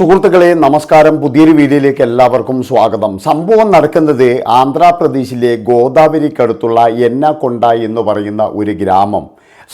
സുഹൃത്തുക്കളെ നമസ്കാരം. പുതിയൊരു വീഡിയോയിലേക്ക് എല്ലാവർക്കും സ്വാഗതം. സംഭവം നടക്കുന്നത് ആന്ധ്രാപ്രദേശിലെ ഗോദാവരിക്കടുത്തുള്ള എന്നക്കൊണ്ട എന്ന് പറയുന്ന ഒരു ഗ്രാമം.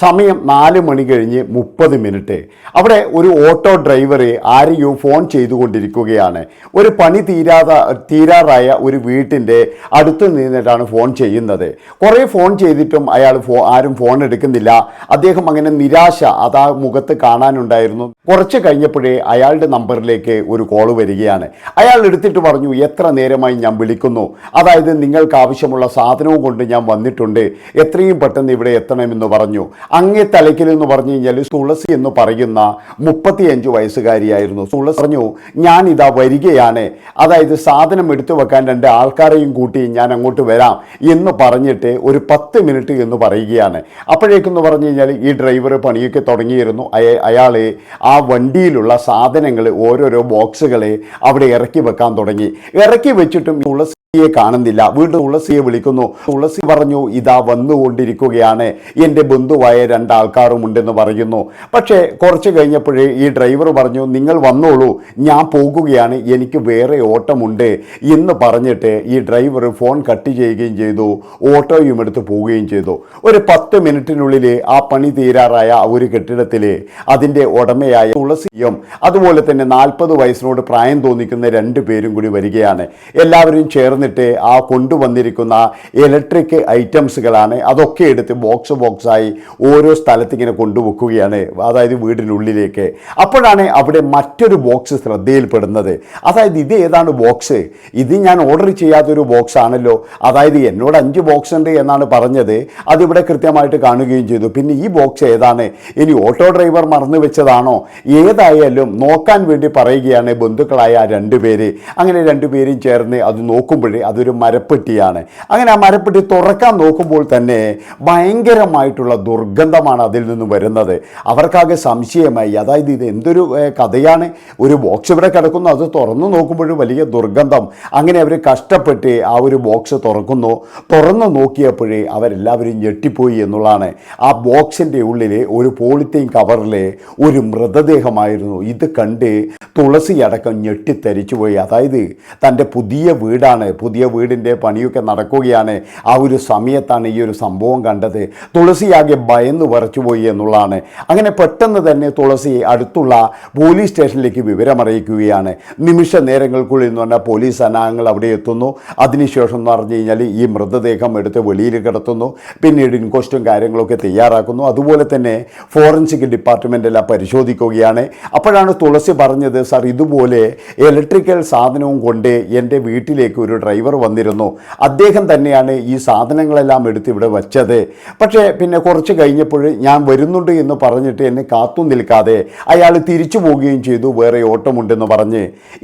സമയം നാല് മണി കഴിഞ്ഞ് മുപ്പത് മിനിറ്റ്. അവിടെ ഒരു ഓട്ടോ ഡ്രൈവറെ ആരെയോ ഫോൺ ചെയ്തുകൊണ്ടിരിക്കുകയാണ്. ഒരു പണി തീരാത തീരാറായ ഒരു വീട്ടിന്റെ അടുത്ത് നിന്നിട്ടാണ് ഫോൺ ചെയ്യുന്നത്. കുറേ ഫോൺ ചെയ്തിട്ടും അയാൾ ഫോ ആരും ഫോൺ എടുക്കുന്നില്ല. അദ്ദേഹം അങ്ങനെ നിരാശ അതാ മുഖത്ത് കാണാനുണ്ടായിരുന്നു. കുറച്ച് കഴിഞ്ഞപ്പോഴേ അയാളുടെ നമ്പറിലേക്ക് ഒരു കോൾ വരികയാണ്. അയാൾ എടുത്തിട്ട് പറഞ്ഞു എത്ര നേരമായി ഞാൻ വിളിക്കുന്നു. അതായത് നിങ്ങൾക്ക് ആവശ്യമുള്ള സാധനവും കൊണ്ട് ഞാൻ വന്നിട്ടുണ്ട്. എത്രയും പെട്ടെന്ന് ഇവിടെ എത്തണമെന്ന് പറഞ്ഞു. അങ്ങേ തലയ്ക്കൽ എന്ന് പറഞ്ഞു കഴിഞ്ഞാൽ തുളസി എന്ന് പറയുന്ന മുപ്പത്തിയഞ്ച് വയസ്സുകാരിയായിരുന്നു. തുളസി പറഞ്ഞു ഞാൻ ഇതാ വരികയാണ്. അതായത് സാധനം എടുത്തു വെക്കാൻ രണ്ട് ആൾക്കാരെയും കൂട്ടി ഞാൻ അങ്ങോട്ട് വരാം എന്ന് പറഞ്ഞിട്ട് ഒരു പത്ത് മിനിറ്റ് എന്ന് പറയുകയാണ്. അപ്പോഴേക്കെന്ന് പറഞ്ഞു കഴിഞ്ഞാൽ ഈ ഡ്രൈവർ പണിയൊക്കെ തുടങ്ങിയിരുന്നു. അയ- അയാൾ ആ വണ്ടിയിലുള്ള സാധനങ്ങൾ ഓരോരോ ബോക്സുകളെ അവിടെ ഇറക്കി വെക്കാൻ തുടങ്ങി. ഇറക്കി വെച്ചിട്ടും തുളസി തുളസിയെ കാണുന്നില്ല. വീണ്ടും തുളസിയെ വിളിക്കുന്നു. തുളസി പറഞ്ഞു ഇതാ വന്നുകൊണ്ടിരിക്കുകയാണ്. എന്റെ ബന്ധുവായ രണ്ടാൾക്കാരും ഉണ്ടെന്ന് പറയുന്നു. പക്ഷേ കുറച്ച് കഴിഞ്ഞപ്പോഴേ ഈ ഡ്രൈവർ പറഞ്ഞു നിങ്ങൾ വന്നോളൂ. ഞാൻ പോകുകയാണ്. എനിക്ക് വേറെ ഓട്ടമുണ്ട്. എന്ന് പറഞ്ഞിട്ട് ഈ ഡ്രൈവർ ഫോൺ കട്ട് ചെയ്യുകയും ചെയ്തു. ഓട്ടോയും എടുത്ത് പോവുകയും ചെയ്തു. ഒരു പത്ത് മിനിറ്റിനുള്ളിൽ ആ പണി തീരാറായ ഒരു കെട്ടിടത്തിൽ അതിന്റെ ഉടമയായ തുളസിയും അതുപോലെ തന്നെ നാൽപ്പത് വയസ്സിനോട് പ്രായം തോന്നിക്കുന്ന രണ്ടു പേരും കൂടി വരികയാണ്. എല്ലാവരും ചേർന്നിട്ട് ആ കൊണ്ടുവന്നിരിക്കുന്ന ഇലക്ട്രിക് ഐറ്റംസുകളാണ് അതൊക്കെ എടുത്ത് ബോക്സ് ബോക്സായി ഓരോ സ്ഥലത്ത് ഇങ്ങനെ കൊണ്ടുവെക്കുകയാണ്. അതായത് വീടിനുള്ളിലേക്ക്. അപ്പോഴാണ് അവിടെ മറ്റൊരു ബോക്സ് ശ്രദ്ധയിൽപ്പെടുന്നത്. അതായത് ഇത് ഏതാണ് ബോക്സ് ഇത് ഞാൻ ഓർഡർ ചെയ്യാത്തൊരു ബോക്സ് ആണല്ലോ. അതായത് എന്നോട് അഞ്ച് ബോക്സ് ഉണ്ട് എന്നാണ് പറഞ്ഞത്. അതിവിടെ കൃത്യമായിട്ട് കാണുകയും ചെയ്തു. പിന്നെ ഈ ബോക്സ് ഏതാണ്? ഇനി ഓട്ടോ ഡ്രൈവർ മറന്നു വെച്ചതാണോ? ഏതായാലും നോക്കാൻ വേണ്ടി പറയുകയാണ് ബന്ധുക്കളായ രണ്ടുപേര് അങ്ങനെ രണ്ടുപേരും ചേർന്ന് അത് നോക്കുമ്പോഴേ അതൊരു മരപ്പെട്ടിയാണ്. അങ്ങനെ ആ മരപ്പെട്ടി തുറക്കാൻ നോക്കുമ്പോൾ തന്നെ ഭയങ്കരമായിട്ടുള്ള ദുർഗന്ധമാണ് അതിൽ നിന്ന് വരുന്നത്. അവർക്കാകെ സംശയമായി അതായത് ഇത് എന്തൊരു കഥയാണ്? ഒരു ബോക്സ് ഇവിടെ കിടക്കുന്നു അത് തുറന്നു നോക്കുമ്പോൾ വലിയ ദുർഗന്ധം. അങ്ങനെ അവർ കഷ്ടപ്പെട്ട് ആ ഒരു ബോക്സ് തുറക്കുന്നു. തുറന്നു നോക്കിയപ്പോഴേ അവരെല്ലാവരും ഞെട്ടിപ്പോയി എന്നുള്ളതാണ്. ആ ബോക്സിന്റെ ഉള്ളിൽ ഒരു പോളിത്തീൻ കവറിൽ ഒരു മൃതദേഹമായിരുന്നു. ഇത് കണ്ട് തുളസി അടക്കം ഞെട്ടിത്തരിച്ചു പോയി അതായത് തന്റെ പുതിയ വീടാണ് പുതിയ വീടിന്റെ പണിയൊക്കെ നടക്കുകയാണ്. ആ ഒരു സമയത്താണ് ഈ ഒരു സംഭവം കണ്ടത്. തുളസിയാകെ ഭയന്ന് വരച്ചുപോയി എന്നുള്ളതാണ്. അങ്ങനെ പെട്ടെന്ന് തന്നെ തുളസി അടുത്തുള്ള പോലീസ് സ്റ്റേഷനിലേക്ക് വിവരമറിയിക്കുകയാണ്. നിമിഷ നേരങ്ങൾക്കുള്ളിൽ എന്ന് പറഞ്ഞാൽ പോലീസ് അനാഹങ്ങൾ അവിടെ എത്തുന്നു. അതിനുശേഷം എന്ന് പറഞ്ഞു കഴിഞ്ഞാൽ ഈ മൃതദേഹം എടുത്ത് വെളിയിൽ കിടത്തുന്നു. പിന്നീട് ഇൻക്വസ്റ്റും കാര്യങ്ങളൊക്കെ തയ്യാറാക്കുന്നു. അതുപോലെ തന്നെ ഫോറൻസിക് ഡിപ്പാർട്ട്മെന്റ് എല്ലാം പരിശോധിക്കുകയാണ്. അപ്പോഴാണ് തുളസി പറഞ്ഞത് സാർ ഇതുപോലെ ഇലക്ട്രിക്കൽ സാധനവും കൊണ്ട് എന്റെ വീട്ടിലേക്ക് ഒരു ഡ്രൈവർ വന്നിരുന്നു. അദ്ദേഹം തന്നെയാണ് ഈ സാധനങ്ങളെല്ലാം എടുത്ത് ഇവിടെ വച്ചത്. പക്ഷേ പിന്നെ കുറച്ച് കഴിഞ്ഞപ്പോൾ ഞാൻ വരുന്നുണ്ട് എന്ന് പറഞ്ഞിട്ട് എന്നെ കാത്തു നിൽക്കാതെ അയാൾ തിരിച്ചു പോവുകയും ചെയ്തു വേറെ ഓട്ടമുണ്ടെന്ന് പറഞ്ഞ്.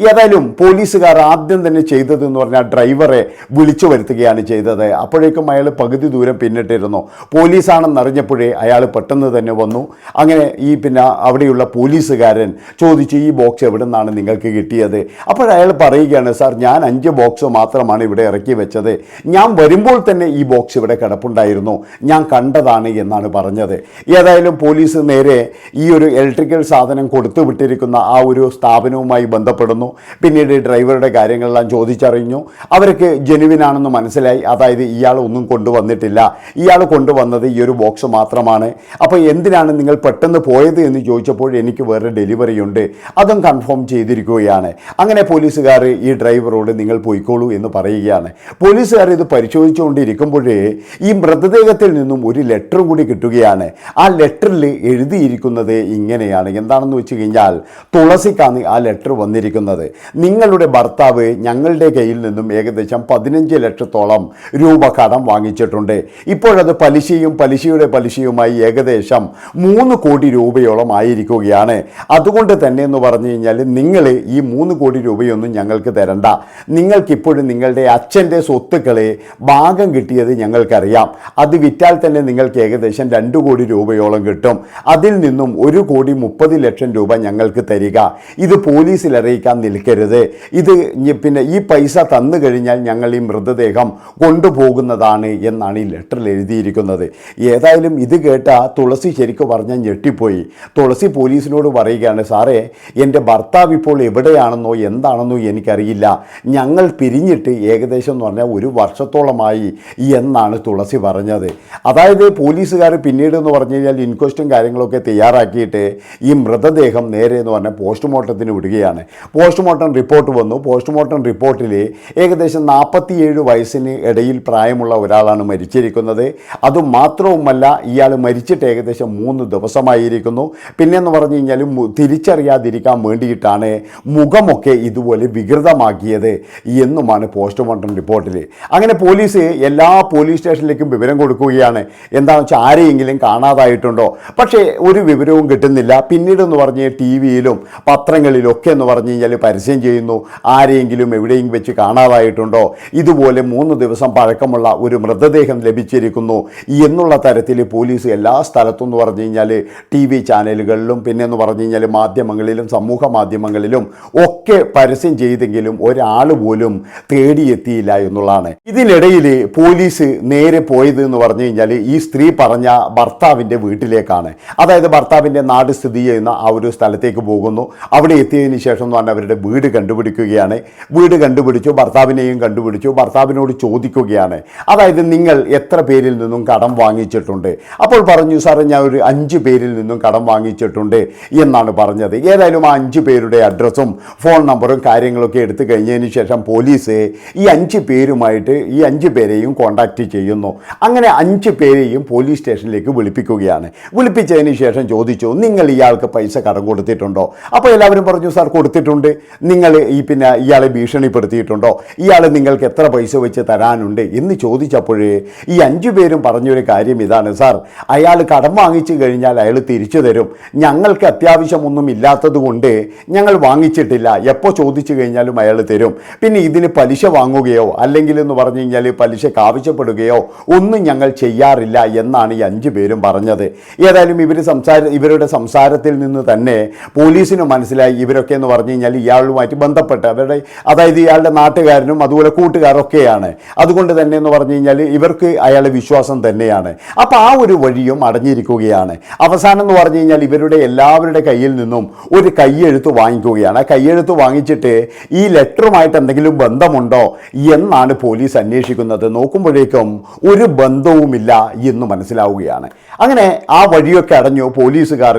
ഏതായാലും പോലീസുകാർ ആദ്യം തന്നെ ചെയ്തതെന്ന് പറഞ്ഞാൽ ഡ്രൈവറെ വിളിച്ചു വരുത്തുകയാണ് ചെയ്തത്. അപ്പോഴേക്കും അയാൾ പകുതി ദൂരം പിന്നിട്ടിരുന്നു. പോലീസാണെന്ന് അറിഞ്ഞപ്പോഴേ അയാൾ പെട്ടെന്ന് തന്നെ വന്നു. അങ്ങനെ ഈ പിന്നെ അവിടെയുള്ള പോലീസുകാരൻ ചോദിച്ചു ഈ ബോക്സ് എവിടെ നിന്നാണ് നിങ്ങൾക്ക് കിട്ടിയത്? അപ്പോഴയാൾ പറയുകയാണ് സാർ ഞാൻ അഞ്ച് ബോക്സ് മാത്രമാണ് ഇവിടെ ഇറക്കി വെച്ചത്. ഞാൻ വരുമ്പോൾ തന്നെ ഈ ബോക്സ് ഇവിടെ കിടപ്പുണ്ടായിരുന്നു. ഞാൻ കണ്ടതാണ് എന്നാണ് പറഞ്ഞത്. ഏതായാലും പോലീസ് നേരെ ഈ ഒരു ഇലക്ട്രിക്കൽ സാധനം കൊടുത്തു വിട്ടിരിക്കുന്ന ആ ഒരു സ്ഥാപനവുമായി ബന്ധപ്പെടുന്നു. പിന്നീട് ഡ്രൈവറുടെ കാര്യങ്ങളെല്ലാം ചോദിച്ചറിഞ്ഞു. അവർക്ക് ജെനുവിനാണെന്ന് മനസ്സിലായി. അതായത് ഇയാൾ ഒന്നും കൊണ്ടുവന്നിട്ടില്ല. ഇയാൾ കൊണ്ടുവന്നത് ഈ ഒരു ബോക്സ് മാത്രമാണ്. അപ്പോൾ എന്തിനാണ് നിങ്ങൾ പെട്ടെന്ന് പോയത് എന്ന് ചോദിച്ചപ്പോൾ എനിക്ക് വേറെ ഡെലിവറി ഉണ്ട്. അതും കൺഫേം ചെയ്തിരിക്കുകയാണ്. അങ്ങനെ പോലീസുകാർ ഈ ഡ്രൈവറോട് നിങ്ങൾ പോയിക്കോളൂ എന്ന് പറയുകയാണ്. പോലീസുകാർ ഇത് പരിശോധിച്ചുകൊണ്ടിരിക്കുമ്പോഴേ ഈ മൃതദേഹത്തിൽ നിന്നും ഒരു ലെറ്റർ കൂടി കിട്ടുകയാണ്. ആ ലെറ്ററിൽ എഴുതിയിരിക്കുന്നത് ഇങ്ങനെയാണ്. എന്താണെന്ന് വെച്ച് കഴിഞ്ഞാൽ തുളസിക്കാണ് ആ ലെറ്റർ വന്നിരിക്കുന്നത്. നിങ്ങളുടെ ഭർത്താവ് ഞങ്ങളുടെ കയ്യിൽ നിന്നും ഏകദേശം പതിനഞ്ച് ലക്ഷത്തോളം രൂപ കടം വാങ്ങിച്ചിട്ടുണ്ട്. ഇപ്പോഴത് പലിശയും പലിശയുടെ പലിശയുമായി ഏകദേശം മൂന്ന് കോടി രൂപയോളം ആയിരിക്കുകയാണ്. അതുകൊണ്ട് തന്നെ എന്ന് പറഞ്ഞു കഴിഞ്ഞാൽ നിങ്ങൾ ഈ മൂന്ന് കോടി രൂപയൊന്നും ഞങ്ങൾക്ക് തരണ്ട. നിങ്ങൾക്കിപ്പോഴും നിങ്ങളുടെ അച്ഛന്റെ സ്വത്തുക്കളെ ഭാഗം കിട്ടിയത് ഞങ്ങൾക്കറിയാം. അത് വിറ്റാൽ തന്നെ നിങ്ങൾക്ക് ഏകദേശം രണ്ട് കോടി രൂപയോളം കിട്ടും. അതിൽ നിന്നും ഒരു കോടി മുപ്പത് ലക്ഷം രൂപ ഞങ്ങൾക്ക് തരിക. ഇത് പോലീസിൽ അറിയിക്കാൻ നിൽക്കരുത്. ഇത് പിന്നെ ഈ പൈസ തന്നു കഴിഞ്ഞാൽ ഞങ്ങൾ ഈ മൃതദേഹം കൊണ്ടുപോകുന്നതാണ് എന്നാണ് ഈ ലെറ്ററിൽ എഴുതിയിരിക്കുന്നത്. ഏതായാലും ഇത് കേട്ട തുളസി ശരിക്കും പറഞ്ഞാൽ ഞെട്ടിപ്പോയി. തുളസി പോലീസിനോട് പറയുകയാണ് സാറേ എന്റെ ഭർത്താവ് ഇപ്പോൾ എവിടെയാണെന്നോ എന്താണെന്നോ എനിക്കറിയില്ല. ഞങ്ങൾ പിരിഞ്ഞിട്ട് ഏകദേശം എന്ന് പറഞ്ഞാൽ ഒരു വർഷത്തോളമായി എന്നാണ് തുളസി പറഞ്ഞത്. അതായത് പോലീസുകാർ പിന്നീട് എന്ന് പറഞ്ഞു കഴിഞ്ഞാൽ ഇൻക്വസ്റ്റും കാര്യങ്ങളൊക്കെ തയ്യാറാക്കിയിട്ട് ഈ മൃതദേഹം നേരെ എന്ന് പറഞ്ഞാൽ പോസ്റ്റ്മോർട്ടത്തിന് വിടുകയാണ്. പോസ്റ്റ്മോർട്ടം റിപ്പോർട്ട് വന്നു. പോസ്റ്റ്മോർട്ടം റിപ്പോർട്ടിൽ ഏകദേശം നാൽപ്പത്തിയേഴ് വയസ്സിന് ഇടയിൽ പ്രായമുള്ള ഒരാളാണ് മരിച്ചിരിക്കുന്നത്. അതുമാത്രവുമല്ല ഇയാൾ മരിച്ചിട്ട് ഏകദേശം മൂന്ന് ദിവസമായിരിക്കുന്നു. പിന്നെയെന്ന് പറഞ്ഞു കഴിഞ്ഞാൽ തിരിച്ചറിയാതിരിക്കാൻ വേണ്ടിയിട്ടാണ് മുഖമൊക്കെ ഇതുപോലെ വികൃതമാക്കിയത് എന്നുമാണ് പോസ്റ്റ്മോർട്ടം റിപ്പോർട്ടിൽ അങ്ങനെ പോലീസ് എല്ലാ പോലീസ് സ്റ്റേഷനിലേക്കും വിവരം കൊടുക്കുകയാണ്. എന്താണെന്ന് വെച്ചാൽ ആരെയെങ്കിലും കാണാതായിട്ടുണ്ടോ? പക്ഷേ ഒരു വിവരവും കിട്ടുന്നില്ല. പിന്നീട് എന്ന് പറഞ്ഞ് ടി വിയിലും പത്രങ്ങളിലൊക്കെ എന്ന് പറഞ്ഞു കഴിഞ്ഞാൽ പരസ്യം ചെയ്യുന്നു. ആരെയെങ്കിലും എവിടെയും വെച്ച് കാണാതായിട്ടുണ്ടോ? ഇതുപോലെ മൂന്ന് ദിവസം പഴക്കമുള്ള ഒരു മൃതദേഹം ലഭിച്ചിരിക്കുന്നു. എന്നുള്ള തരത്തിൽ പോലീസ് എല്ലാ സ്ഥലത്തും എന്ന് പറഞ്ഞു കഴിഞ്ഞാൽ ടി വി ചാനലുകളിലും പിന്നെ എന്ന് പറഞ്ഞു കഴിഞ്ഞാൽ മാധ്യമങ്ങളിലും സമൂഹ മാധ്യമങ്ങളിലും ഒക്കെ പരസ്യം ചെയ്തെങ്കിലും ഒരാൾ പോലും തേടിയെത്തിയില്ല എന്നുള്ളതാണ്. ഇതിനിടയിൽ പോലീസ് നേരെ പോയത് എന്ന് പറഞ്ഞു കഴിഞ്ഞാൽ ഈ സ്ത്രീ പറഞ്ഞ ഭർത്താവിന്റെ വീട്ടിലേക്കാണ്. അതായത് ഭർത്താവിന്റെ നാട് സ്ഥിതി ചെയ്യുന്ന ആ ഒരു സ്ഥലത്തേക്ക് പോകുന്നു. അവിടെ എത്തിയതിന് ശേഷം എന്ന് പറഞ്ഞാൽ അവരുടെ വീട് കണ്ടുപിടിക്കുകയാണ്. വീട് കണ്ടുപിടിച്ചു ഭർത്താവിനെയും കണ്ടുപിടിച്ചു ഭർത്താവിനോട് ചോദിക്കുകയാണ്. അതായത് നിങ്ങൾ എത്ര പേരിൽ നിന്നും കടം വാങ്ങിച്ചിട്ടുണ്ട്? അപ്പോൾ പറഞ്ഞു സാറേ ഞാൻ ഒരു അഞ്ച് പേരിൽ നിന്നും കടം വാങ്ങിച്ചിട്ടുണ്ട് എന്നാണ് പറഞ്ഞത്. ഏതായാലും ആ അഞ്ച് പേരുടെ അഡ്രസ്സും ഫോൺ നമ്പറും കാര്യങ്ങളൊക്കെ എടുത്തു കഴിഞ്ഞതിന് ശേഷം പോലീസ് ഈ അഞ്ച് പേരുമായിട്ട് ഈ അഞ്ച് പേരെയും കോണ്ടാക്റ്റ് ചെയ്യുന്നു. അങ്ങനെ അഞ്ച് പേരെയും പോലീസ് സ്റ്റേഷനിലേക്ക് വിളിപ്പിക്കുകയാണ്. വിളിപ്പിച്ചതിന് ശേഷം ചോദിച്ചു നിങ്ങൾ ഇയാൾക്ക് പൈസ കടം കൊടുത്തിട്ടുണ്ടോ? അപ്പോൾ എല്ലാവരും പറഞ്ഞു സാർ കൊടുത്തിട്ടുണ്ട്. നിങ്ങൾ ഈ പിന്നെ ഇയാളെ ഭീഷണിപ്പെടുത്തിയിട്ടുണ്ടോ? ഇയാൾ നിങ്ങൾക്ക് എത്ര പൈസ വെച്ച് തരാനുണ്ട്? എന്ന് ചോദിച്ചപ്പോഴേ ഈ അഞ്ചു പേരും പറഞ്ഞൊരു കാര്യം ഇതാണ്. സാർ അയാൾ കടം വാങ്ങിച്ചു കഴിഞ്ഞാൽ അയാൾ തിരിച്ചു തരും. ഞങ്ങൾക്ക് അത്യാവശ്യമൊന്നും ഇല്ലാത്തത് കൊണ്ട് ഞങ്ങൾ വാങ്ങിച്ചിട്ടില്ല. എപ്പോൾ ചോദിച്ചു കഴിഞ്ഞാലും അയാൾ തരും. പിന്നെ ഇതിന് പലിശ വാങ്ങുകയോ അല്ലെങ്കിൽ എന്ന് പറഞ്ഞു കഴിഞ്ഞാൽ പലിശക്ക് ആവശ്യപ്പെടുകയോ ഒന്നും ഞങ്ങൾ ചെയ്യാറില്ല എന്നാണ് ഈ അഞ്ചു പേരും പറഞ്ഞത്. ഏതായാലും ഇവർ സംസാര ഇവരുടെ സംസാരത്തിൽ നിന്ന് തന്നെ പോലീസിന് മനസ്സിലായി ഇവരൊക്കെ എന്ന് പറഞ്ഞു കഴിഞ്ഞാൽ ഇയാളുമായിട്ട് ബന്ധപ്പെട്ട് അവരുടെ അതായത് ഇയാളുടെ നാട്ടുകാരനും അതുപോലെ കൂട്ടുകാരൊക്കെയാണ്. അതുകൊണ്ട് തന്നെ എന്ന് പറഞ്ഞു കഴിഞ്ഞാൽ ഇവർക്ക് അയാളെ വിശ്വാസം തന്നെയാണ്. അപ്പോൾ ആ ഒരു വഴിയും അടഞ്ഞിരിക്കുകയാണ്. അവസാനം എന്ന് പറഞ്ഞു കഴിഞ്ഞാൽ ഇവരുടെ എല്ലാവരുടെ കയ്യിൽ നിന്നും ഒരു കയ്യെഴുത്ത് വാങ്ങിക്കുകയാണ്. ആ കയ്യെഴുത്ത് വാങ്ങിച്ചിട്ട് ഈ ലെറ്ററുമായിട്ട് എന്തെങ്കിലും ബന്ധമുണ്ടോ എന്നാണ് പോലീസ് അന്വേഷിക്കുന്നത്. നോക്കുമ്പോഴേക്കും ഒരു ബന്ധവുമില്ല എന്ന് മനസ്സിലാവുകയാണ്. അങ്ങനെ ആ വഴിയൊക്കെ അടഞ്ഞു പോലീസുകാർ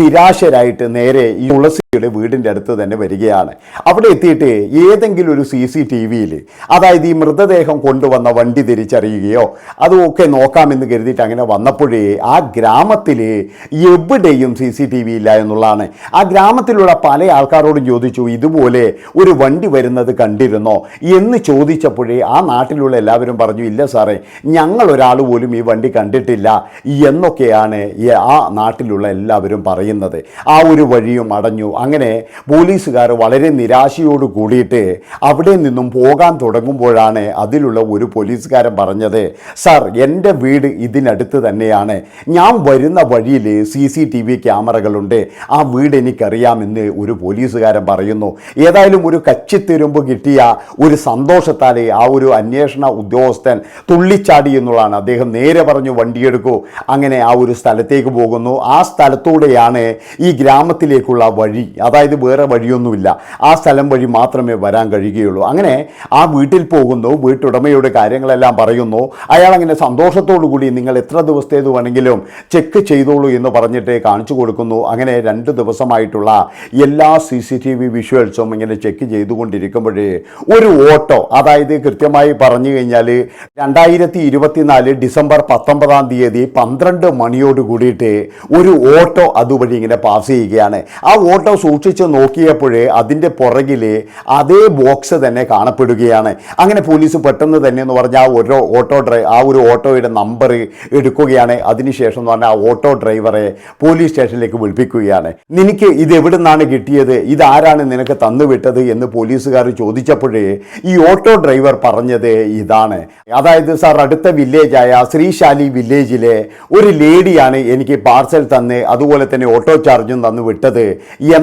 നിരാശരായിട്ട് നേരെ ഈ തുളസിയുടെ വീടിന്റെ അടുത്ത് തന്നെ വരികയാണ്. അവിടെ എത്തിയിട്ട് ഏതെങ്കിലും ഒരു സി സി ടി വിയിൽ അതായത് ഈ മൃതദേഹം കൊണ്ടുവന്ന വണ്ടി തിരിച്ചറിയുകയോ അതുമൊക്കെ നോക്കാമെന്ന് കരുതിയിട്ട് അങ്ങനെ വന്നപ്പോഴേ ആ ഗ്രാമത്തിൽ എവിടെയും സി സി ടി വി ഇല്ല എന്നുള്ളതാണ്. ആ ഗ്രാമത്തിലുള്ള പല ആൾക്കാരോടും ചോദിച്ചു ഇതുപോലെ ഒരു വണ്ടി വരുന്നത് കണ്ടിരുന്നോ? എന്ന് ചോദിച്ചപ്പോഴേ ആ നാട്ടിലുള്ള എല്ലാവരും പറഞ്ഞു ഇല്ല സാറേ ഞങ്ങൾ ഒരാൾ പോലും ഈ വണ്ടി കണ്ടിട്ടില്ല എന്നൊക്കെയാണ് ആ നാട്ടിലുള്ള എല്ലാവരും പറയുന്നത്. ആ ഒരു വഴിയും അടഞ്ഞു. അങ്ങനെ പോലീസുകാർ വളരെ നിരാശയോട് കൂടിയിട്ട് അവിടെ നിന്നും പോകാൻ തുടങ്ങുമ്പോഴാണ് അതിലുള്ള ഒരു പോലീസുകാരൻ പറഞ്ഞത് സാർ എന്റെ വീട് ഇതിനടുത്ത് തന്നെയാണ്. ഞാൻ വരുന്ന വഴിയിൽ സി സി ടി വി ക്യാമറകളുണ്ട്. ആ വീട് എനിക്കറിയാമെന്ന് ഒരു പോലീസുകാരൻ പറയുന്നു. ഏതായാലും ഒരു കച്ചിത്തിരുമ്പ് കിട്ടിയ ഒരു സന്തോഷത്താൽ ആ ഒരു അന്വേഷണ ഉദ്യോഗസ്ഥൻ തുള്ളിച്ചാടി എന്നുള്ളതാണ്. അദ്ദേഹം നേരെ പറഞ്ഞു വണ്ടിയെടുക്കൂ. അങ്ങനെ ആ ഒരു സ്ഥലത്തേക്ക് പോകുന്നു. ആ സ്ഥലത്തൂടെയാണ് ഈ ഗ്രാമത്തിലേക്കുള്ള വഴി അതായത് വേറെ വഴിയൊന്നുമില്ല. ആ സ്ഥലം വഴി മാത്രമേ വരാൻ കഴിയുകയുള്ളൂ. അങ്ങനെ ആ വീട്ടിൽ പോകുന്നു വീട്ടുടമയുടെ കാര്യങ്ങളെല്ലാം പറയുന്നു. അയാൾ അങ്ങനെ സന്തോഷത്തോടു കൂടി നിങ്ങൾ എത്ര ദിവസത്തേത് വേണമെങ്കിലും ചെക്ക് ചെയ്തോളൂ എന്ന് പറഞ്ഞിട്ട് കാണിച്ചു കൊടുക്കുന്നു. അങ്ങനെ രണ്ട് ദിവസമായിട്ടുള്ള എല്ലാ സി സി ടി വി വിഷ്വൽസും ഇങ്ങനെ ചെക്ക് ചെയ്തുകൊണ്ടിരിക്കുമ്പോഴേ ഒരു ഓട്ടോ അതായത് കൃത്യമായി പറഞ്ഞു കഴിഞ്ഞാൽ രണ്ടായിരത്തി ഇരുപത്തിനാല് ഡിസംബർ പത്തൊമ്പതാം തീയതി പന്ത്രണ്ട് മണിയോട് കൂടിയിട്ട് ഒരു ഓട്ടോ അതുവഴി ഇങ്ങനെ പാസ് ചെയ്യുകയാണ്. ആ ഓട്ടോ സൂക്ഷിച്ച് നോക്കിയപ്പോഴേ അതിന്റെ പുറകിലെ അതേ ബോക്സ് തന്നെ കാണപ്പെടുകയാണ്. അങ്ങനെ പോലീസ് പെട്ടെന്ന് തന്നെ എന്ന് പറഞ്ഞാൽ ആ ഒരു ഓട്ടോ ഡ്രൈ ആ ഒരു ഓട്ടോയുടെ നമ്പർ എടുക്കുകയാണ്. അതിനുശേഷം എന്ന് പറഞ്ഞാൽ ആ ഓട്ടോ ഡ്രൈവറെ പോലീസ് സ്റ്റേഷനിലേക്ക് വിളിപ്പിക്കുകയാണ്. നിനക്ക് ഇത് എവിടെ കിട്ടിയത്? ഇതാരാണ് നിനക്ക് തന്നുവിട്ടത്? എന്ന് പോലീസുകാർ ചോദിച്ചപ്പോഴേ ഈ ഓട്ടോ ഡ്രൈവർ പറഞ്ഞത് ഇതാണ്. അതായത് സാർ അടുത്ത വില്ലേജായ ശ്രീശാലി വില്ലേജിലെ ഒരു ലേഡിയാണ് എനിക്ക് പാർസൽ തന്ന് അതുപോലെ തന്നെ ഓട്ടോ ചാർജും തന്നു വിട്ടത്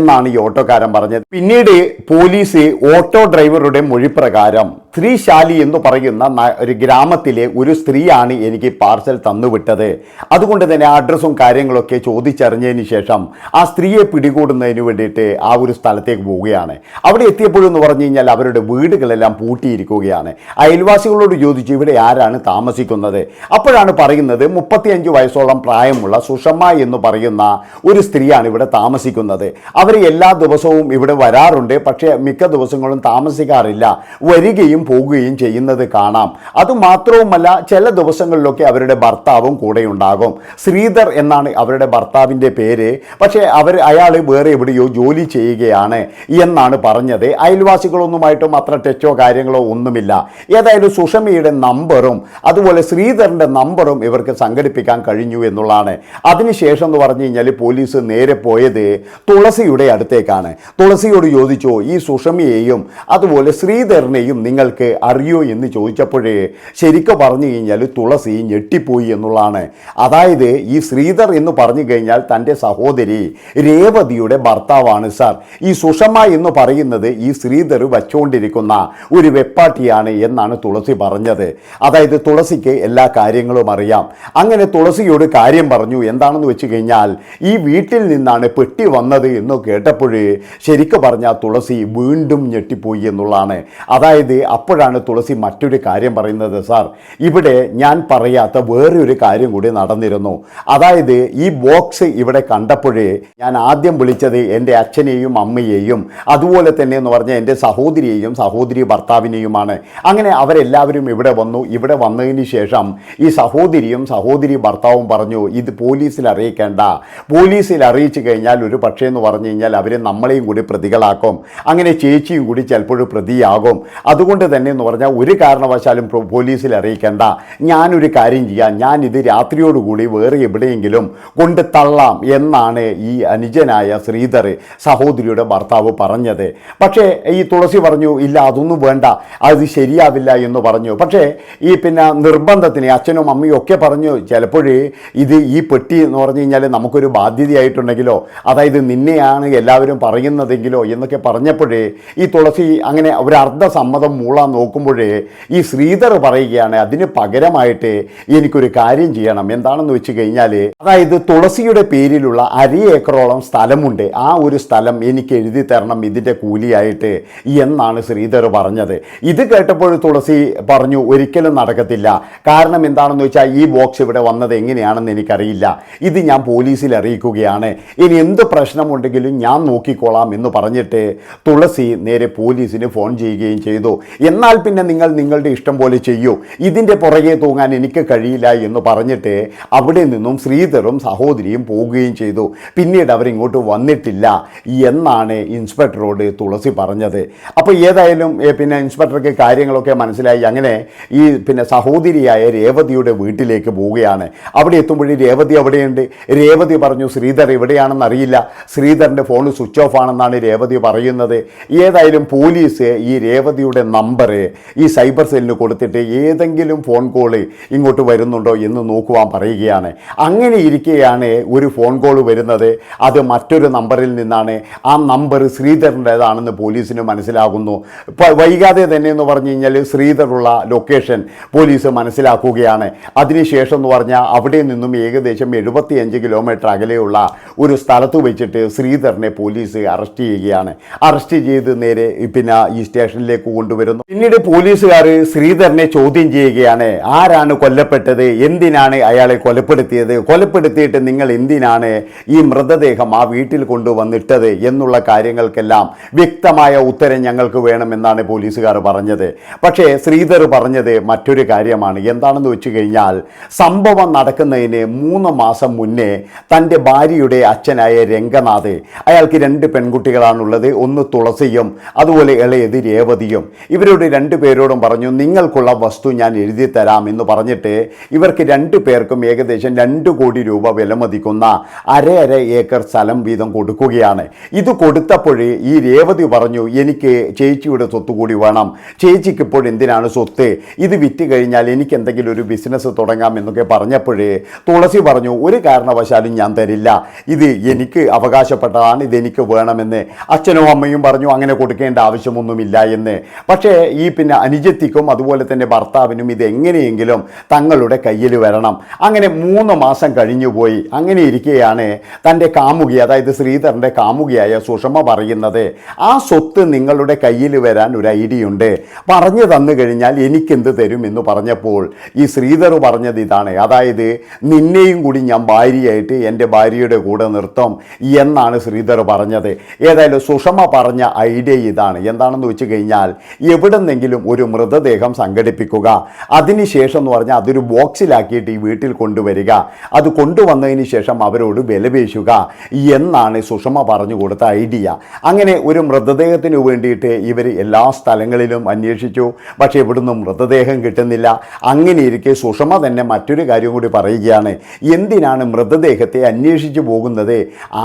എന്നാണ് ഈ ഓട്ടോക്കാരൻ പറഞ്ഞത്. പിന്നീട് പോലീസ് ഓട്ടോ ഡ്രൈവറുടെ മൊഴി പ്രകാരം ശ്രീശാലി എന്ന് പറയുന്ന ഒരു ഗ്രാമത്തിലെ ഒരു സ്ത്രീയാണ് എനിക്ക് പാർസൽ തന്നുവിട്ടത്. അതുകൊണ്ട് തന്നെ അഡ്രസ്സും കാര്യങ്ങളൊക്കെ ചോദിച്ചറിഞ്ഞതിന് ശേഷം ആ സ്ത്രീയെ പിടികൂടുന്നതിന് വേണ്ടിയിട്ട് ആ ഒരു സ്ഥലത്തേക്ക് പോവുകയാണ്. അവിടെ എത്തിയപ്പോഴെന്ന് പറഞ്ഞു കഴിഞ്ഞാൽ അവരുടെ വീടുകളെല്ലാം പൂട്ടിയിരിക്കുകയാണ്. അയൽവാസികളോട് ചോദിച്ചു ഇവിടെ ആരാണ് താമസിക്കുന്നത്? അപ്പോഴാണ് പറയുന്നത് മുപ്പത്തിയഞ്ച് വയസ്സോളം പ്രായമുള്ള സുഷമ്മ എന്ന് പറയുന്ന ഒരു സ്ത്രീയാണ് ഇവിടെ താമസിക്കുന്നത്. അവർ എല്ലാ ദിവസവും ഇവിടെ വരാറുണ്ട്. പക്ഷേ മിക്ക ദിവസങ്ങളും താമസിക്കാറില്ല. വരികയും പോകുകയും ചെയ്യുന്നത് കാണാം. അതുമാത്രവുമല്ല ചില ദിവസങ്ങളിലൊക്കെ അവരുടെ ഭർത്താവും കൂടെ ഉണ്ടാകും. ശ്രീധർ എന്നാണ് അവരുടെ ഭർത്താവിന്റെ പേര്. പക്ഷേ അവർ അയാൾ വേറെ എവിടെയോ ജോലി ചെയ്യുകയാണ് എന്നാണ് പറഞ്ഞത്. അയൽവാസികളൊന്നുമായിട്ടും അത്ര ടച്ചോ കാര്യങ്ങളോ ഒന്നുമില്ല. ഏതായാലും സുഷമയുടെ നമ്പറും അതുപോലെ ശ്രീധറിന്റെ നമ്പറും ഇവർക്ക് സംഘടിപ്പിക്കാൻ കഴിഞ്ഞു എന്നുള്ളതാണ്. അതിനുശേഷം എന്ന് പറഞ്ഞു കഴിഞ്ഞാൽ പോലീസ് നേരെ പോയത് തുളസിയുടെ അടുത്തേക്കാണ്. തുളസിയോട് ചോദിച്ചോ ഈ സുഷമയെയും അതുപോലെ ശ്രീധരനെയും നിങ്ങൾക്ക് അറിയോ? എന്ന് ചോദിച്ചപ്പോഴേ ശരിക്കും പറഞ്ഞു കഴിഞ്ഞാൽ തുളസി ഞെട്ടിപ്പോയി എന്നുള്ളതാണ്. അതായത് ഈ ശ്രീധർ എന്ന് പറഞ്ഞു കഴിഞ്ഞാൽ തന്റെ സഹോദരി രേവതിയുടെ ഭർത്താവാണ് സാർ. ഈ സുഷമ എന്ന് പറയുന്നത് ഈ ശ്രീധർ വച്ചുകൊണ്ടിരിക്കുന്ന ഒരു വെപ്പാട്ടിയാണ് എന്നാണ് തുളസി പറഞ്ഞത്. അതായത് തുളസിക്ക് എല്ലാ കാര്യങ്ങളും അറിയാം. അങ്ങനെ തുളസിയോട് കാര്യം പറഞ്ഞു. എന്താണെന്ന് വെച്ച് കഴിഞ്ഞാൽ ഈ വീട്ടിൽ നിന്നാണ് പെട്ടി വന്നത് എന്ന് കേട്ടപ്പോഴേ ശരിക്കും പറഞ്ഞാൽ തുളസി വീണ്ടും ഞെട്ടിപ്പോയി എന്നുള്ളതാണ്. അതായത് അപ്പോഴാണ് തുളസി മറ്റൊരു കാര്യം പറയുന്നത് സാർ ഇവിടെ ഞാൻ പറയാത്ത വേറെ ഒരു കാര്യം കൂടി നടന്നിരുന്നു. അതായത് ഈ ബോക്സ് ഇവിടെ കണ്ടപ്പോഴേ ഞാൻ ആദ്യം വിളിച്ചത് എന്റെ അച്ഛനെയും അമ്മയെയും അതുപോലെ തന്നെ എന്ന് പറഞ്ഞാൽ എന്റെ സഹോദരിയെയും സഹോദരി ഭർത്താവിനെയുമാണ്. അങ്ങനെ അവരെല്ലാവരും ഇവിടെ വന്നു. ഇവിടെ വന്നതിന് ശേഷം ഈ സഹോദരിയും സഹോദരി ഭർത്താവും പറഞ്ഞു ഇത് പോലീസിൽ അറിയിക്കേണ്ട. പോലീസിൽ അറിയിച്ചു കഴിഞ്ഞാൽ ഒരു പക്ഷേ എന്ന് പറഞ്ഞു കഴിഞ്ഞാൽ അവർ നമ്മളെയും കൂടി പ്രതികളാക്കും. അങ്ങനെ ചേച്ചിയും കൂടി ചിലപ്പോൾ പ്രതിയാകും. അതുകൊണ്ട് തന്നെ എന്ന് പറഞ്ഞാൽ ഒരു കാരണവശാലും പോലീസിൽ അറിയിക്കേണ്ട. ഞാനൊരു കാര്യം ചെയ്യാം. ഞാൻ ഇത് രാത്രിയോടുകൂടി വേറെ എവിടെയെങ്കിലും കൊണ്ട് തള്ളാം എന്നാണ് ഈ അനുജനായ ശ്രീധർ സഹോദരിയുടെ ഭർത്താവ് പറഞ്ഞത്. പക്ഷേ ഈ തുളസി പറഞ്ഞു ഇല്ല അതൊന്നും വേണ്ട. അത് ശരിയാവില്ല എന്ന് പറഞ്ഞു. പക്ഷേ ഈ പിന്നെ നിർബന്ധത്തിന് അച്ഛനും അമ്മയും ഒക്കെ പറഞ്ഞു ചിലപ്പോഴേ ഇത് ഈ പെട്ടി എന്ന് പറഞ്ഞു കഴിഞ്ഞാൽ നമുക്കൊരു ബാധ്യതയായിട്ടുണ്ടെങ്കിലോ? അതായത് നിന്നെയാണ് എല്ലാവരും പറയുന്നതെങ്കിലോ എന്നൊക്കെ പറഞ്ഞപ്പോഴേ ഈ തുളസി അങ്ങനെ ഒരു അർദ്ധസമ്മതം മൂളാൻ നോക്കുമ്പോഴേ ഈ ശ്രീധർ പറയുകയാണ് അതിന് പകരമായിട്ട് എനിക്കൊരു കാര്യം ചെയ്യണം. എന്താണെന്ന് വെച്ച് കഴിഞ്ഞാൽ അതായത് തുളസിയുടെ പേരിലുള്ള അര ഏക്കറോളം സ്ഥലമുണ്ട്. ആ ഒരു സ്ഥലം എനിക്ക് എഴുതി തരണം ഇതിന്റെ കൂലിയായിട്ട് എന്നാണ് ശ്രീധർ പറഞ്ഞത്. ഇത് കേട്ടപ്പോൾ തുളസി പറഞ്ഞു ഒരിക്കലും നടക്കത്തില്ല. കാരണം എന്താണെന്ന് വെച്ചാൽ ഈ ബോക്സ് ഇവിടെ വന്നത് എങ്ങനെയാണെന്ന് എനിക്കറിയില്ല. ഇത് ഞാൻ പോലീസിൽ അറിയിക്കുകയാണ്. ഇനി എന്ത് പ്രശ്നമുണ്ടെങ്കിലും ഞാൻ നോക്കിക്കോളാം എന്ന് പറഞ്ഞിട്ട് തുളസി നേരെ പോലീസിന് ഫോൺ ചെയ്യുകയും ചെയ്തു. എന്നാൽ പിന്നെ നിങ്ങൾ നിങ്ങളുടെ ഇഷ്ടം പോലെ ചെയ്യൂ. ഇതിന്റെ പുറകെ തൂങ്ങാൻ എനിക്ക് കഴിയില്ല എന്ന് പറഞ്ഞിട്ട് അവിടെ നിന്നും ശ്രീധറും സഹോദരിയും പോവുകയും ചെയ്തു. പിന്നീട് അവരിങ്ങോട്ട് വന്നിട്ടില്ല എന്നാണ് ഇൻസ്പെക്ടറോട് തുളസി പറഞ്ഞത്. അപ്പോൾ ഏതായാലും പിന്നെ ഇൻസ്പെക്ടർക്ക് കാര്യങ്ങളൊക്കെ മനസ്സിലായി. അങ്ങനെ ഈ പിന്നെ സഹോദരിയായ രേവതിയുടെ വീട്ടിലേക്ക് പോവുകയാണ്. അവിടെ എത്തുമ്പോഴേ രേവതി അവിടെയുണ്ട്. രേവതി പറഞ്ഞു ശ്രീധർ എവിടെയാണെന്ന് അറിയില്ല. ശ്രീധറിന്റെ ഫോൺ സ്വിച്ച് ഓഫ് ആണെന്നാണ് രേവതി പറയുന്നത്. ഏതായാലും പോലീസ് ഈ രേവതിയുടെ നമ്പർ ഈ സൈബർ സെല്ലിന് കൊടുത്തിട്ട് ഏതെങ്കിലും ഫോൺ കോൾ ഇങ്ങോട്ട് വരുന്നുണ്ടോ എന്ന് നോക്കുവാൻ പറയുകയാണ്. അങ്ങനെ ഇരിക്കെയാണ് ഒരു ഫോൺ കോൾ വരുന്നത്. അത് മറ്റൊരു നമ്പറിൽ നിന്നാണ്. ആ നമ്പർ ശ്രീധറിന്റെതാണെന്ന് പോലീസിന് മനസ്സിലാകുന്നു. വൈകാതെ തന്നെ എന്ന് പറഞ്ഞു കഴിഞ്ഞാൽ ശ്രീധറുള്ള ലൊക്കേഷൻ പോലീസ് മനസ്സിലാക്കുകയാണ്. അതിനുശേഷം എന്ന് പറഞ്ഞാൽ അവിടെ നിന്നും ഏകദേശം എഴുപത്തിയഞ്ച് കിലോമീറ്റർ അകലെയുള്ള ഒരു സ്ഥലത്ത് വെച്ചിട്ട് ശ്രീധറിനെ പോലീസ് അറസ്റ്റ് ചെയ്യുകയാണ്. അറസ്റ്റ് ചെയ്ത് നേരെ പിന്നെ ഈ സ്റ്റേഷനിലേക്ക് കൊണ്ടുവരുന്നു. പിന്നീട് പോലീസുകാർ ശ്രീധരനെ ചോദ്യം ചെയ്യുകയാണ്. ആരാണ് കൊല്ലപ്പെട്ടത്? എന്തിനാണ് അയാളെ കൊലപ്പെടുത്തിയത്? കൊലപ്പെടുത്തിയിട്ട് നിങ്ങൾ എന്തിനാണ് ഈ മൃതദേഹം ആ വീട്ടിൽ കൊണ്ടുവന്നിട്ടത് എന്നുള്ള കാര്യങ്ങൾക്കെല്ലാം വ്യക്തമായ ഉത്തരം ഞങ്ങൾക്ക് വേണമെന്നാണ് പോലീസുകാർ പറഞ്ഞത്. പക്ഷേ ശ്രീധർ പറഞ്ഞത് മറ്റൊരു കാര്യമാണ്. എന്താണെന്ന് വെച്ച് കഴിഞ്ഞാൽ സംഭവം നടക്കുന്നതിന് മൂന്ന് മാസം മുന്നേ തന്റെ ഭാര്യയുടെ അച്ഛനായ രംഗനാഥ് അയാൾക്ക് രണ്ട് പെൺകുട്ടികളാണുള്ളത്. ഒന്ന് തുളസിയും അതുപോലെ ഇളയത് രേവതിയും. ഇവരോട് രണ്ടു പേരോടും പറഞ്ഞു നിങ്ങൾക്കുള്ള വസ്തു ഞാൻ എഴുതി തരാം എന്ന് പറഞ്ഞിട്ട് ഇവർക്ക് രണ്ടു പേർക്കും ഏകദേശം രണ്ട് കോടി രൂപ വിലമതിക്കുന്ന അര അര ഏക്കർ സ്ഥലം വീതം കൊടുക്കുകയാണ്. ഇത് കൊടുത്തപ്പോഴേ ഈ രേവതി പറഞ്ഞു എനിക്ക് ചേച്ചിയുടെ സ്വത്ത് കൂടി വേണം. ചേച്ചിക്ക് ഇപ്പോൾ എന്തിനാണ് സ്വത്ത്? ഇത് വിറ്റ് കഴിഞ്ഞാൽ എനിക്ക് എന്തെങ്കിലും ഒരു ബിസിനസ് തുടങ്ങാം എന്നൊക്കെ പറഞ്ഞപ്പോഴേ തുളസി പറഞ്ഞു ഒരു കാരണവശാലും ഞാൻ തരില്ല. ഇത് എനിക്ക് അവകാശപ്പെട്ടതാണ് ഇതെനിക്ക് വേണമെന്ന്. അച്ഛനും അമ്മയും പറഞ്ഞു അങ്ങനെ കൊടുക്കേണ്ട ആവശ്യമൊന്നുമില്ല എന്ന്. പക്ഷേ ഈ പിന്നെ അനുജത്തിക്കും അതുപോലെ തന്നെ ഭർത്താവിനും ഇത് എങ്ങനെയെങ്കിലും തങ്ങളുടെ കയ്യിൽ വരണം. അങ്ങനെ മൂന്ന് മാസം കഴിഞ്ഞു പോയി. അങ്ങനെ ഇരിക്കുകയാണ് തന്റെ കാമുകി അതായത് ശ്രീധരന്റെ കാമുകിയായ സുഷമ പറയുന്നത്. ആ സ്വത്ത് നിങ്ങളുടെ കയ്യിൽ വരാൻ ഒരു ഐഡിയ ഉണ്ട്. പറഞ്ഞു തന്നു കഴിഞ്ഞാൽ എനിക്കെന്ത് തരും? എന്ന് പറഞ്ഞപ്പോൾ ഈ ശ്രീധർ പറഞ്ഞത് ഇതാണ്. അതായത് നിന്നെയും കൂടി ഞാൻ ഭാര്യയായിട്ട് എന്റെ ഭാര്യയുടെ കൂടെ നിർത്തും എന്നാണ് ശ്രീധർ പറഞ്ഞത്. ഏതായാലും സുഷമ പറഞ്ഞ ഐഡിയ ഇതാണ്. എന്താണെന്ന് വെച്ച് കഴിഞ്ഞാൽ എവിടെന്നെങ്കിലും ഒരു മൃതദേഹം സംഘടിപ്പിക്കുക അതിനുശേഷം എന്ന് പറഞ്ഞാൽ അതൊരു ബോക്സിലാക്കിയിട്ട് ഈ വീട്ടിൽ കൊണ്ടുവരിക അത് കൊണ്ടുവന്നതിന് ശേഷം അവരോട് വിലപേശുക എന്നാണ് സുഷമ പറഞ്ഞു കൊടുത്ത ഐഡിയ. അങ്ങനെ ഒരു മൃതദേഹത്തിന് വേണ്ടിയിട്ട് ഇവർ എല്ലാ സ്ഥലങ്ങളിലും അന്വേഷിച്ചു. പക്ഷേ ഇവിടുന്ന് മൃതദേഹം കിട്ടുന്നില്ല. അങ്ങനെ ഇരിക്കെ സുഷമ തന്നെ മറ്റൊരു കാര്യം കൂടി പറയുകയാണ്. എന്തിനാണ് മൃതദേഹത്തെ അന്വേഷിച്ചു പോകുന്നത്?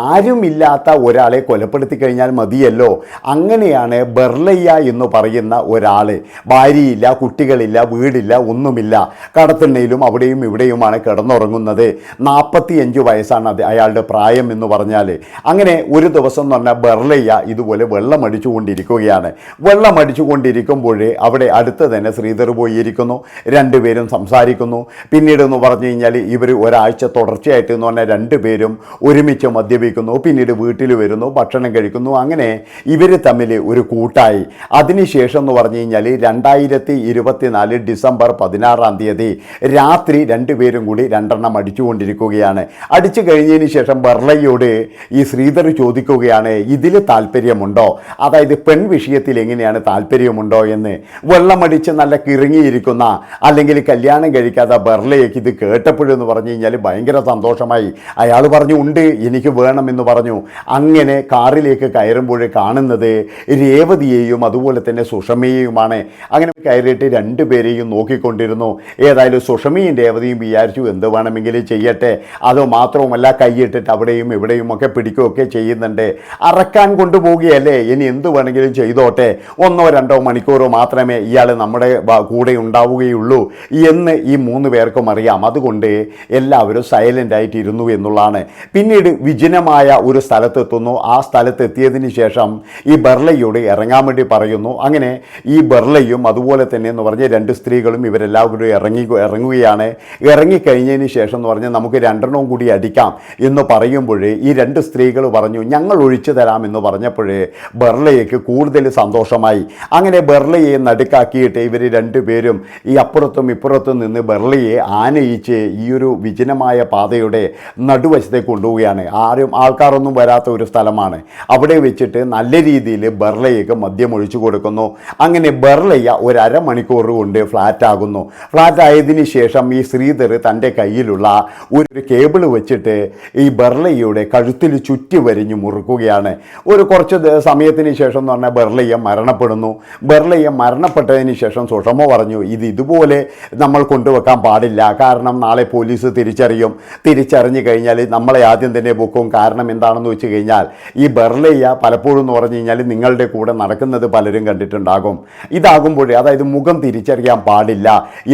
ആരുമില്ലാത്ത ഒരാളെ കൊലപ്പെടുത്തി കഴിഞ്ഞാൽ മതിയല്ലോ. അങ്ങനെയാണ് ബെർലയ്യ എന്ന് പറയുന്ന ഒരാൾ ഭാര്യയില്ല കുട്ടികളില്ല വീടില്ല ഒന്നുമില്ല. കടത്തിണ്ണയിലും അവിടെയും ഇവിടെയുമാണ് കിടന്നുറങ്ങുന്നത്. നാൽപ്പത്തിയഞ്ച് വയസ്സാണ് അത് അയാളുടെ പ്രായം എന്ന് പറഞ്ഞാൽ അങ്ങനെ ഒരു ദിവസം എന്ന് പറഞ്ഞാൽ ബെർലയ്യ ഇതുപോലെ വെള്ളം അടിച്ചുകൊണ്ടിരിക്കുകയാണ്. വെള്ളം അടിച്ചുകൊണ്ടിരിക്കുമ്പോൾ അവിടെ അടുത്ത് തന്നെ ശ്രീധർ പോയിരിക്കുന്നു. രണ്ടുപേരും സംസാരിക്കുന്നു. പിന്നീട് എന്ന് പറഞ്ഞു കഴിഞ്ഞാൽ ഇവർ ഒരാഴ്ച തുടർച്ചയായിട്ട് എന്ന് പറഞ്ഞാൽ രണ്ടുപേരും ഒരുമിച്ച് മദ്യപിക്കുന്നു. പിന്നീട് വീട്ടിൽ വരുന്നു ഭക്ഷണം കഴിക്കുന്നു. അങ്ങനെ ഇവർ തമ്മിൽ ഒരു കൂട്ടായി. അതിനുശേഷം എന്ന് പറഞ്ഞു കഴിഞ്ഞാൽ രണ്ടായിരത്തി ഇരുപത്തിനാല് ഡിസംബർ പതിനാറാം തീയതി രാത്രി രണ്ടുപേരും കൂടി രണ്ടെണ്ണം അടിച്ചുകൊണ്ടിരിക്കുകയാണ്. അടിച്ചു കഴിഞ്ഞതിന് ശേഷം ബെർളയോട് ഈ ശ്രീധർ ചോദിക്കുകയാണ് ഇതിൽ താല്പര്യമുണ്ടോ? അതായത് പെൺ വിഷയത്തിൽ എങ്ങനെയാണ് താല്പര്യമുണ്ടോ എന്ന്? വെള്ളമടിച്ച് നല്ല കിറങ്ങിയിരിക്കുന്ന അല്ലെങ്കിൽ കല്യാണം കഴിക്കാതെ ബെർളയ്ക്ക് ഇത് കേട്ടപ്പോഴെന്ന് പറഞ്ഞു കഴിഞ്ഞാൽ ഭയങ്കര സന്തോഷമായി. അയാൾ പറഞ്ഞു ഉണ്ട് എനിക്ക് വേണമെന്ന് പറഞ്ഞു. അങ്ങനെ കാറിലേക്ക് കയറുമ്പോൾ കാണുന്നത് രേവതിയെയും അതുപോലെ തന്നെ സുഷമയെയുമാണ്. അങ്ങനെ കയറിയിട്ട് രണ്ടുപേരെയും നോക്കിക്കൊണ്ടിരുന്നു. ഏതായാലും സുഷമയും രേവതിയും വിചാരിച്ചു എന്ത് വേണമെങ്കിലും ചെയ്യട്ടെ. അത് മാത്രവുമല്ല കൈയിട്ടിട്ട് അവിടെയും ഇവിടെയും ഒക്കെ പിടിക്കുകയൊക്കെ ചെയ്യുന്നുണ്ട്. അറക്കാൻ കൊണ്ടുപോവുകയല്ലേ? ഇനി എന്ത് വേണമെങ്കിലും ചെയ്തോട്ടെ. ഒന്നോ രണ്ടോ മണിക്കൂറോ മാത്രമേ ഇയാൾ നമ്മുടെ കൂടെ ഉണ്ടാവുകയുള്ളൂ എന്ന് ഈ മൂന്ന് പേർക്കും അറിയാം. അതുകൊണ്ട് എല്ലാവരും സൈലന്റ് ആയിട്ടിരുന്നു എന്നുള്ളതാണ്. പിന്നീട് വിജനമായ ഒരു സ്ഥലത്തെത്തുന്നു. ആ സ്ഥലത്തെത്തിയതിന് ശേഷം ഈ ബെർലയോട് ഇറങ്ങാൻ വേണ്ടി പറയുന്നു. അങ്ങനെ ഈ ബെർലയും അതുപോലെ തന്നെ എന്ന് പറഞ്ഞ രണ്ട് സ്ത്രീകളും ഇവരെല്ലാവരും ഇറങ്ങി ഇറങ്ങുകയാണ്. ഇറങ്ങിക്കഴിഞ്ഞതിന് ശേഷം എന്ന് പറഞ്ഞാൽ നമുക്ക് രണ്ടെണ്ണവും കൂടി അടിക്കാം എന്ന് പറയുമ്പോൾ ഈ രണ്ട് സ്ത്രീകൾ പറഞ്ഞു ഞങ്ങൾ ഒഴിച്ചു തരാം എന്ന് പറഞ്ഞപ്പോഴേ ബെർലയ്ക്ക് കൂടുതൽ സന്തോഷമായി. അങ്ങനെ ബെർലയെ നടുക്കാക്കിയിട്ട് ഇവർ രണ്ടുപേരും ഈ അപ്പുറത്തും ഇപ്പുറത്തും നിന്ന് ബെർലയെ ആനയിച്ച് ഈ ഒരു വിജനമായ പാതയുടെ നടുവശത്തേക്ക് കൊണ്ടുപോവുകയാണ്. ആരും ആൾക്കാരൊന്നും വരാത്ത ഒരു സ്ഥലമാണ്. അവിടെ വെച്ചിട്ട് നല്ല രീതിയിൽ ബെർലയ്ക്ക് മദ്യം ഒഴിച്ചു കൊടുക്കുന്നു. അങ്ങനെ ബെർലയ്യ ഒരു അരമണിക്കൂർ കൊണ്ട് ഫ്ലാറ്റ് ആകുന്നു. ഫ്ലാറ്റ് ആയതിനു ശേഷം ഈ ശ്രീധർ തന്റെ കയ്യിലുള്ള ഒരു കേബിൾ വെച്ചിട്ട് ഈ ബെർലയ്യയുടെ കഴുത്തിൽ ചുറ്റി വരിഞ്ഞു മുറുക്കുകയാണ്. ഒരു കുറച്ച് സമയത്തിന് ശേഷം എന്ന് പറഞ്ഞാൽ ബെർലയ്യ മരണപ്പെടുന്നു. ബെർലയ്യ മരണപ്പെട്ടതിന് ശേഷം സുഷമ പറഞ്ഞു ഇത് ഇതുപോലെ നമ്മൾ കൊണ്ടുവെക്കാൻ പാടില്ല. കാരണം നാളെ പോലീസ് തിരിച്ചറിയും. തിരിച്ചറിഞ്ഞു കഴിഞ്ഞാൽ നമ്മളെ ആദ്യം തന്നെ പൊക്കും. കാരണം എന്താണെന്ന് വെച്ച് കഴിഞ്ഞാൽ ഈ ബെർലയ്യ പലപ്പോഴും എന്ന് പറഞ്ഞു കഴിഞ്ഞാൽ നിങ്ങളുടെ കൂടെ നടക്കുന്നത് പലരും കണ്ടിട്ടുണ്ടാകും. ഇതാകുമ്പോഴേ അതായത് മുഖം തിരിച്ചറിയാൻ പാടില്ല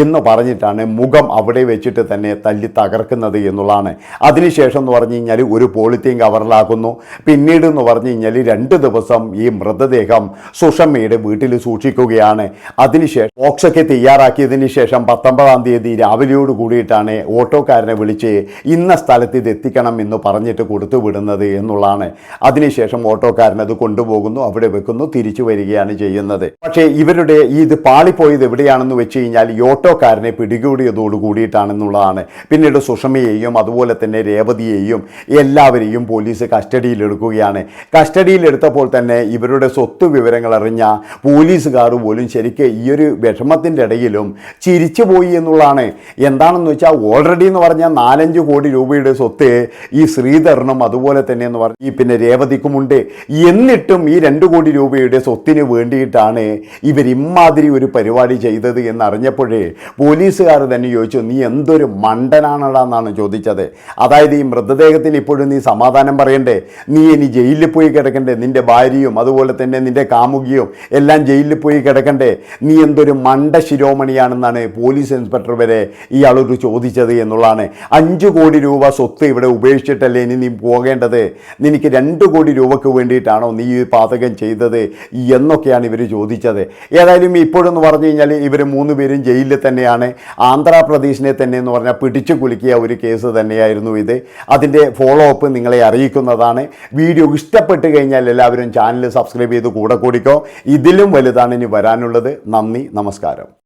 എന്ന് പറഞ്ഞിട്ടാണ് മുഖം അവിടെ വെച്ചിട്ട് തന്നെ തല്ലി തകർക്കുന്നത് എന്നുള്ളതാണ്. അതിനുശേഷം എന്ന് പറഞ്ഞു കഴിഞ്ഞാൽ ഒരു പോളിത്തീൻ കവറിലാക്കുന്നു പിന്നീട് എന്ന് പറഞ്ഞു കഴിഞ്ഞാൽ രണ്ട് ദിവസം ഈ മൃതദേഹം സുഷമ്മയുടെ വീട്ടിൽ സൂക്ഷിക്കുകയാണ്. അതിനുശേഷം ബോക്സൊക്കെ തയ്യാറാക്കിയതിന് ശേഷം പത്തൊമ്പതാം തീയതി രാവിലെയോട് കൂടിയിട്ടാണ് ഓട്ടോക്കാരനെ വിളിച്ച് ഇന്ന സ്ഥലത്ത് ഇത് എത്തിക്കണം എന്ന് പറഞ്ഞിട്ട് കൊടുത്തു വിടുന്നത് എന്നുള്ളതാണ് അതിനുശേഷം ഓട്ടോക്കാരൻ അത് കൊണ്ടുപോകുന്നു അവിടെ വെക്കുന്നു തിരിച്ചു വരികയാണ് ചെയ്യുന്നത്. പക്ഷേ ഇവരുടെ ഈ ഇത് പാളിപ്പോയത് എവിടെയാണെന്ന് വെച്ച് കഴിഞ്ഞാൽ ഈ ഓട്ടോക്കാരനെ പിടികൂടിയതോട് കൂടിയിട്ടാണെന്നുള്ളതാണ്. പിന്നീട് സുഷമയെയും അതുപോലെ തന്നെ രേവതിയെയും എല്ലാവരെയും പോലീസ് കസ്റ്റഡിയിലെടുക്കുകയാണ്. കസ്റ്റഡിയിലെടുത്തപ്പോൾ തന്നെ ഇവരുടെ സ്വത്ത് വിവരങ്ങൾ അറിഞ്ഞ പോലീസുകാർ പോലും ശരിക്ക് ഈ ഒരു വിഷമത്തിന്റെ ഇടയിലും ചിരിച്ചു പോയി എന്നുള്ളതാണ്. എന്താണെന്ന് വെച്ചാൽ ഓൾറെഡി എന്ന് പറഞ്ഞാൽ നാലഞ്ച് കോടി രൂപയുടെ സ്വത്ത് ഈ ശ്രീധരനും അതുപോലെ തന്നെ എന്ന് പറഞ്ഞാൽ പറഞ്ഞു ഈ പിന്നെ രേവതിക്കുമുണ്ട്. എന്നിട്ടും ഈ രണ്ട് കോടി രൂപയുടെ സ്വത്തിന് വേണ്ടിയിട്ടാണ് ഇവർ ഇമാതിരി ഒരു പരിപാടി ചെയ്തത് എന്നറിഞ്ഞപ്പോഴേ പോലീസുകാർ തന്നെ ചോദിച്ചു നീ എന്തൊരു മണ്ടനാണടാ എന്നാണ് ചോദിച്ചത്. അതായത് ഈ മൃതദേഹത്തിന് ഇപ്പോഴും നീ സമാധാനം പറയണ്ടേ? നീ ഇനി ജയിലിൽ പോയി കിടക്കണ്ടേ? നിന്റെ ഭാര്യയും അതുപോലെ തന്നെ നിന്റെ കാമുകിയും എല്ലാം ജയിലിൽ പോയി കിടക്കണ്ടേ? നീ എന്തൊരു മണ്ട ശിരോമണിയാണെന്നാണ് പോലീസ് ഇൻസ്പെക്ടർ വരെ ഇയാളൊരു ചോദിച്ചത് എന്നുള്ളതാണ്. അഞ്ച് കോടി രൂപ സ്വത്ത് ഇവിടെ ഉപേക്ഷിച്ചിട്ടല്ലേ ഇനി നീ പോകേണ്ടത്? നിനക്ക് രണ്ട് കോടി രൂപക്ക് വേണ്ടിയിട്ടാണോ നീ ഈ പാതകം ചെയ്തത് എന്നൊക്കെയാണ് ഇവർ ചോദിച്ചത്. ഏതായാലും ഇപ്പോഴെന്ന് പറഞ്ഞു കഴിഞ്ഞാൽ ഇവർ മൂന്ന് പേരും ജയിലിൽ തന്നെയാണ്. ആന്ധ്രാപ്രദേശിനെ തന്നെ എന്ന് പറഞ്ഞാൽ പിടിച്ചു കുലുക്കിയ ഒരു കേസ് തന്നെയായിരുന്നു ഇത്. അതിന്റെ ഫോളോ അപ്പ് നിങ്ങളെ അറിയിക്കുന്നതാണ്. വീഡിയോ ഇഷ്ടപ്പെട്ട് കഴിഞ്ഞാൽ എല്ലാവരും ചാനൽ സബ്സ്ക്രൈബ് ചെയ്ത് കൂടെ കൂടിക്കോ. ഇതിലും വലുതാണ് ഇനി വരാനുള്ളത്. നന്ദി നമസ്കാരം.